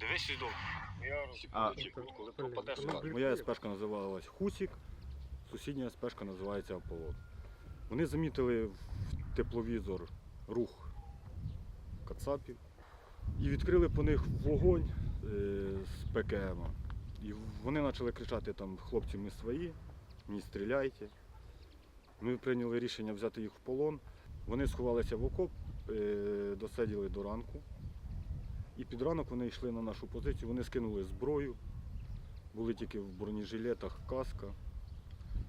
Дивись сюди. Я А, коли ну, скажу. Моя СПшка називалась Хусік, сусідня СПшка називається Аполлон. Вони замітили в тепловізор рух кацапів і відкрили по них вогонь е, з ПКМ. І вони почали кричати там хлопці, ми свої, не стріляйте. Ми прийняли рішення взяти їх в полон. Вони сховалися в окоп, е, досиділи до ранку. І під ранок вони йшли на нашу позицію, вони скинули зброю, були тільки в бронежилетах, каска.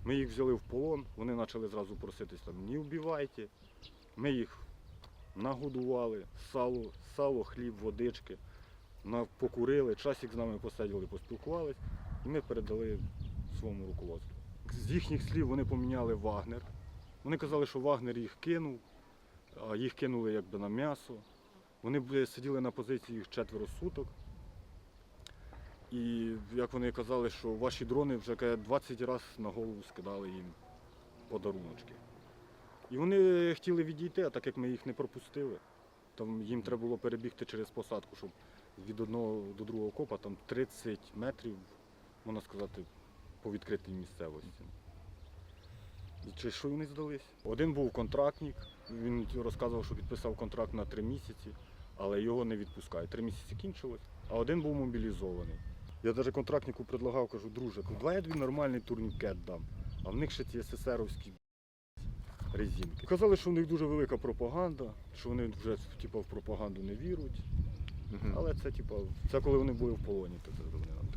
Ми їх взяли в полон, вони почали зразу проситись там, не вбивайте. Ми їх нагодували, сало, сало, хліб, водички, покурили, часик з нами посиділи, поспілкувались, і ми передали своєму руководству. З їхніх слів вони поміняли Вагнер. Вони казали, що Вагнер їх кинув, а їх кинули якби на м'ясо. Вони сиділи на позиції їх четверо суток. І як вони казали, що ваші дрони вже 20 разів на голову скидали їм подаруночки. І вони хотіли відійти, а так як ми їх не пропустили, там їм треба було перебігти через посадку, щоб від одного до другого копа там 30 метрів, можна сказати, по відкритій місцевості. Чи що вони здались? Один був контрактник, він розказував, що підписав контракт на три місяці, але його не відпускають. Три місяці кінчилось, а один був мобілізований. Я навіть контрактнику предлагав, кажу, друже, кажу, давай я тобі нормальний турнікет дам. А в них ще ці СССРовські резинки. Казали, що в них дуже велика пропаганда, що вони вже типу, в пропаганду не вірують. Але це, типу, це коли вони були в полоні, то це вони нам.